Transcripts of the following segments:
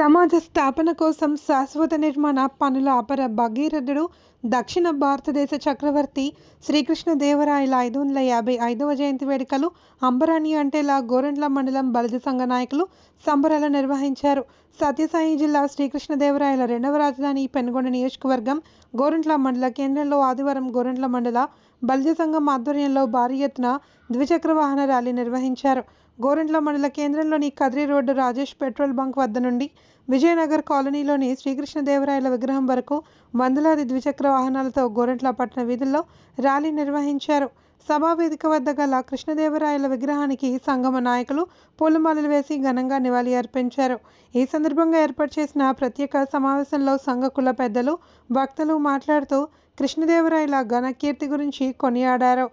సమాజ స్థాపన కోసం శాశ్వత నిర్మాణ పనుల అపర భగీరథుడు దక్షిణ భారతదేశ చక్రవర్తి శ్రీకృష్ణదేవరాయల ఐదు వందల యాభై ఐదవ జయంతి వేడుకలు అంబరాణి అంటేలా గోరంట్ల మండలం బలిజ సంఘ నాయకులు సంబరాలు నిర్వహించారు. సత్యసాయి జిల్లా శ్రీకృష్ణదేవరాయల రెండవ రాజధాని పెనుగొండ నియోజకవర్గం గోరంట్ల మండల కేంద్రంలో ఆదివారం గోరంట్ల మండల బలిజ సంఘం ఆధ్వర్యంలో భారీ ఎత్తున ద్విచక్ర వాహన ర్యాలీ నిర్వహించారు. గోరంట్ల మండల కేంద్రంలోని Kadiri road Rajesh petrol bunk వద్ద నుండి విజయనగర్ కాలనీలోని శ్రీకృష్ణదేవరాయల విగ్రహం వరకు వందలాది ద్విచక్ర వాహనాలతో గోరంట్ల పట్టణ వీధుల్లో ర్యాలీ నిర్వహించారు. సభా వేదిక వద్ద గల కృష్ణదేవరాయల విగ్రహానికి సంగమ నాయకులు పూలమాలలు వేసి ఘనంగా నివాళి అర్పించారు. ఈ సందర్భంగా ఏర్పాటు చేసిన ప్రత్యేక సమావేశంలో సంఘ కుల పెద్దలు భక్తులు మాట్లాడుతూ కృష్ణదేవరాయల ఘనకీర్తి గురించి కొనియాడారు.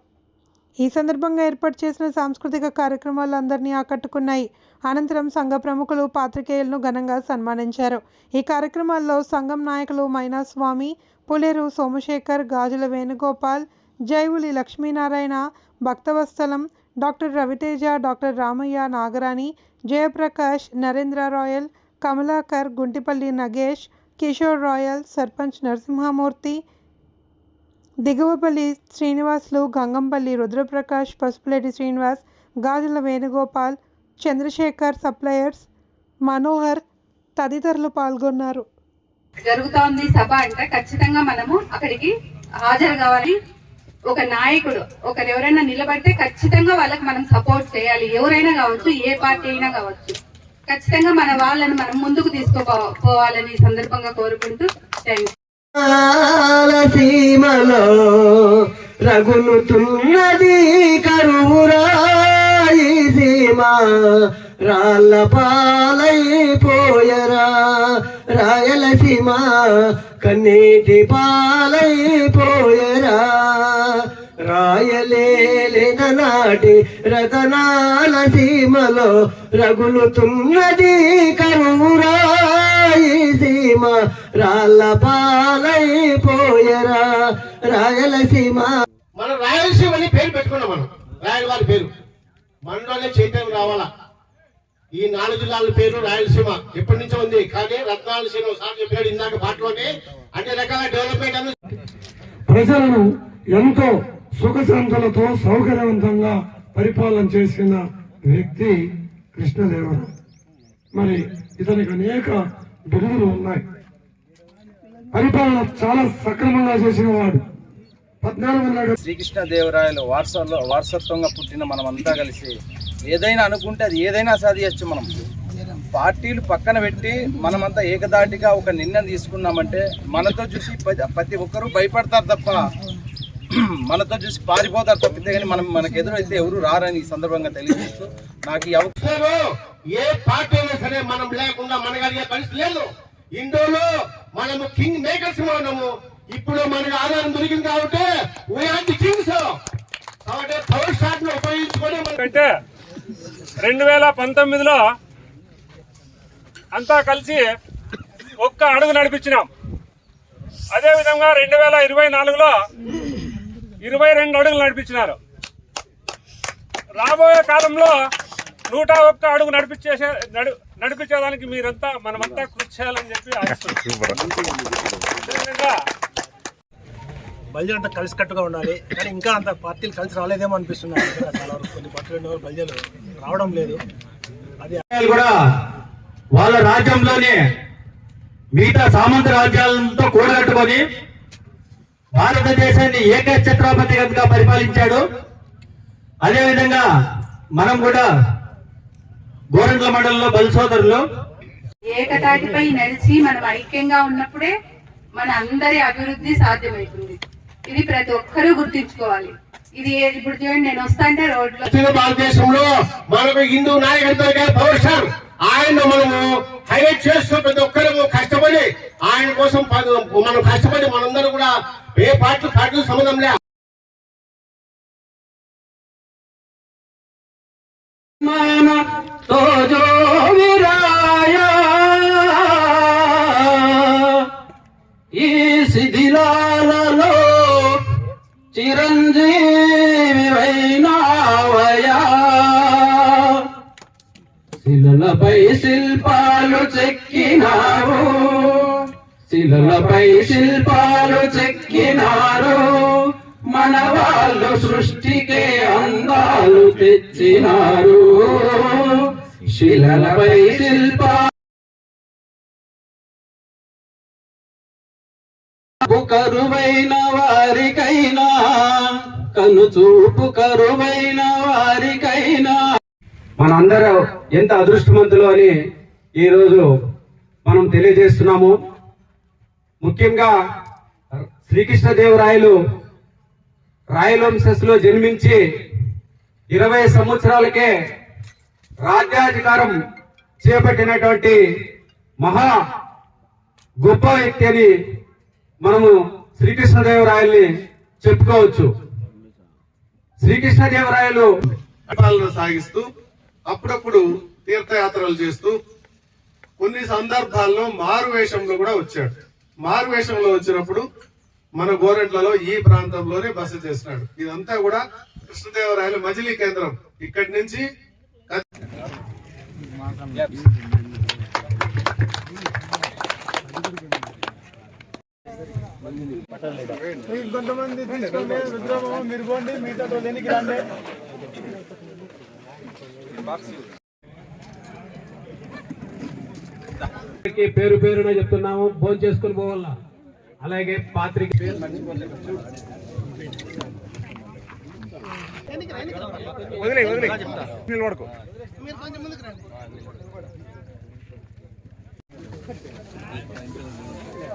ఈ సందర్భంగా ఏర్పాటు చేసిన సాంస్కృతిక కార్యక్రమాలు అందరినీ ఆకట్టుకున్నాయి. అనంతరం సంఘ ప్రముఖులు పాత్రికేయులను ఘనంగా సన్మానించారు. ఈ కార్యక్రమాల్లో సంఘం నాయకులు Mainaswamy Puleru Somasekhar Gajula Venugopal Jaivuli Lakshminarayana Bhaktavatsalam doctor Raviteja doctor Ramaiah Nagarani Jayaprakash Narendra Rayal Kamalakar Guntipalli Nagesh Kishore Rayal sarpanch Narasimhamurthy Diguvapalli Srinivasulu Gangampalli Rudraprakash Pasupuleti Srinivas Gajula Venugopal Chandrasekhar suppliers Manohar తదితరులు పాల్గొన్నారు. జరుగుతోంది సభ అంటే ఖచ్చితంగా మనము అక్కడికి హాజరు కావాలి. ఒక నాయకుడు ఒకరు ఎవరైనా నిలబడితే ఖచ్చితంగా వాళ్ళకి మనం సపోర్ట్ చేయాలి. ఎవరైనా కావచ్చు ఏ పార్టీ అయినా కావచ్చు. ఖచ్చితంగా మన వాళ్ళని మనం ముందుకు తీసుకుపోవాలని పోవాలని సందర్భంగా కోరుకుంటూ థ్యాంక్ సీమలో రగులుతున్నది కరువురాయి సీమ. రాళ్ళ పాలైపోయరా రాయలసీమ. కన్నీటి పాలైపోయరా రాయలేలిన నాటి రతనాల సీమలో రగులుతున్నది కరువురా సీమ రాళ్ళ పాలైపోయరా రాయలసీమ. మనం రాయలసీమ అని పేరు పెట్టుకున్నాం మనం. రాయల వారి పేరు. మనలోనే చైతన్యం రావాలా? ఈ నాలుగు జిల్లాల పేరు రాయలసీమ. ఎప్పటి నుంచో ఉంది. కానీ రత్నాలసీమ సార్ చెప్పాడు ఇందాక పాటలోనే. అన్ని రకాల డెవలప్మెంట్ అన్ని ప్రజలను ఎంతో సుఖశాంతులతో సౌకర్యవంతంగా పరిపాలన చేసిన వ్యక్తి కృష్ణదేవరాయ మరి ఇతనికి అనేక బిరుదులు ఉన్నాయి. పరిపాలన చాలా సక్రమంగా చేసిన వాడు. శ్రీకృష్ణదేవరాయలు వారసంలో వారసత్వంగా పుట్టిన మనమంతా కలిసి ఏదైనా అనుకుంటే అది ఏదైనా సాధించచ్చు మనం. పార్టీలు పక్కన పెట్టి మనమంతా ఏకదాటిగా ఒక నిర్ణయం తీసుకున్నామంటే మనతో చూసి ప్రతి ఒక్కరూ భయపడతారు తప్ప మనతో చూసి పారిపోతారు తప్పితే కానీ మనం మనకు ఎదురైతే ఎవరు రారని ఈ సందర్భంగా తెలియజేస్తూ నాకు ఈ అవకాశం లేదు. ఏ పార్టీ సరే మనం లేకుండా మనగలిగే పరిస్థితి లేదు. ఇండోలో మనము కింగ్ మేకర్స్ ఉన్నాము. ఇప్పుడు మనకు ఆధారం దొరికింది కాబట్టి వీఆర్ ది కింగ్స్ కాబట్టి పవర్ షాట్ను ఉపయోగించుకొని మనం అంటే రెండు వేల పంతొమ్మిదిలో అంతా కలిసి ఒక్క అడుగు నడిపించినాం. అదేవిధంగా రెండు వేల ఇరవై నాలుగులో ఇరవై రెండు అడుగులు నడిపించినారు. రాబోయే కాలంలో నూట ఒక్క అడుగు నడిపించేసే నడు నడిపించేదానికి మీరంతా మనమంతా కృషి చేయాలని చెప్పి ఆశిస్తున్నాం. బల్జీలు అంతా కలిసికట్టుగా ఉండాలి. కానీ ఇంకా అంత పార్టీలు కలిసి రాలేదేమో అనిపిస్తున్నారు చాలా వరకు. కొన్ని పార్టీలు బల్జీలు రావడం లేదు. అది కూడా వాళ్ళ రాజ్యంలోనే మిగతా సామంత రాజ్యాలతో కూడగట్టుకొని భారతదేశాన్ని ఏకఛత్రపతిగా పరిపాలించాడు. అదేవిధంగా మనం కూడా గోరంట్ల మండలంలో బలి సోదరులు ఏకతాటిపై నడిచి మనం ఐక్యంగా ఉన్నప్పుడే మన అందరి అభివృద్ధి సాధ్యమవుతుంది. ఇది ప్రతి ఒక్కరూ గుర్తుంచుకోవాలి. ఇది ఇప్పుడు చూడండి నేను వస్తా అంటే రోడ్లో. భారతదేశంలో మనకు హిందూ నాయకుడు దొరికారు పవర్ స్టార్ ఆయన మనము హైలైట్ చేస్తూ ప్రతి ఒక్కరు కష్టపడి ఆయన కోసం మనం కష్టపడి మనందరూ కూడా ఏ పార్టీ పార్టీ సంబంధం లే తోజో విరాయ. ఈ శిథిలాలలో చిరంజీవి వైనావయా. శిలలపై శిల్పాల శిల్పాలు చెక్కినారు. శిలలపై శిల్పాలు చెక్కినారు. మన వాళ్ళు సృష్టికే అందాలు తెచ్చినారు. శిలలపై శిల్పా కరువైన వారికైనా కనుచూపు కరువైన వారికైనా. మనందరూ ఎంత అదృష్టవంతులు అని ఈరోజు మనం తెలియజేస్తున్నాము. ముఖ్యంగా శ్రీకృష్ణదేవరాయలు రాయలంశస్లో జన్మించి ఇరవై సంవత్సరాలకే రాజ్యాధికారం చేపట్టినటువంటి మహా గొప్ప వ్యక్తి అని మనము శ్రీకృష్ణదేవరాయల్ని చెప్పుకోవచ్చు. శ్రీకృష్ణదేవరాయలు పరిపాలన సాగిస్తూ అప్పుడప్పుడు తీర్థయాత్రలు చేస్తూ కొన్ని సందర్భాల్లో మారు వేషంలో కూడా వచ్చాడు. మారు వేషంలో వచ్చినప్పుడు మన గోరెంట్లలో ఈ ప్రాంతంలోనే బస చేసినాడు ఇదంతా కూడా కృష్ణదేవరాయల మజిలీ కేంద్రం. ఇక్కడి నుంచి ఇంకొంతమంది తీసుకోండి రుద్రబాబు మీరు పోండి మీతో దేనికి రండి? పేరు పేరున చెప్తున్నాము భోజనం చేసుకుని పోవాలా? అలాగే పాత్రిక వదిలే వదిలే.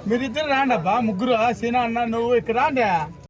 మీరిద్దరు రాండి అబ్బా ముగ్గురు సీనా అన్న నువ్వు ఇక్కడ రాండి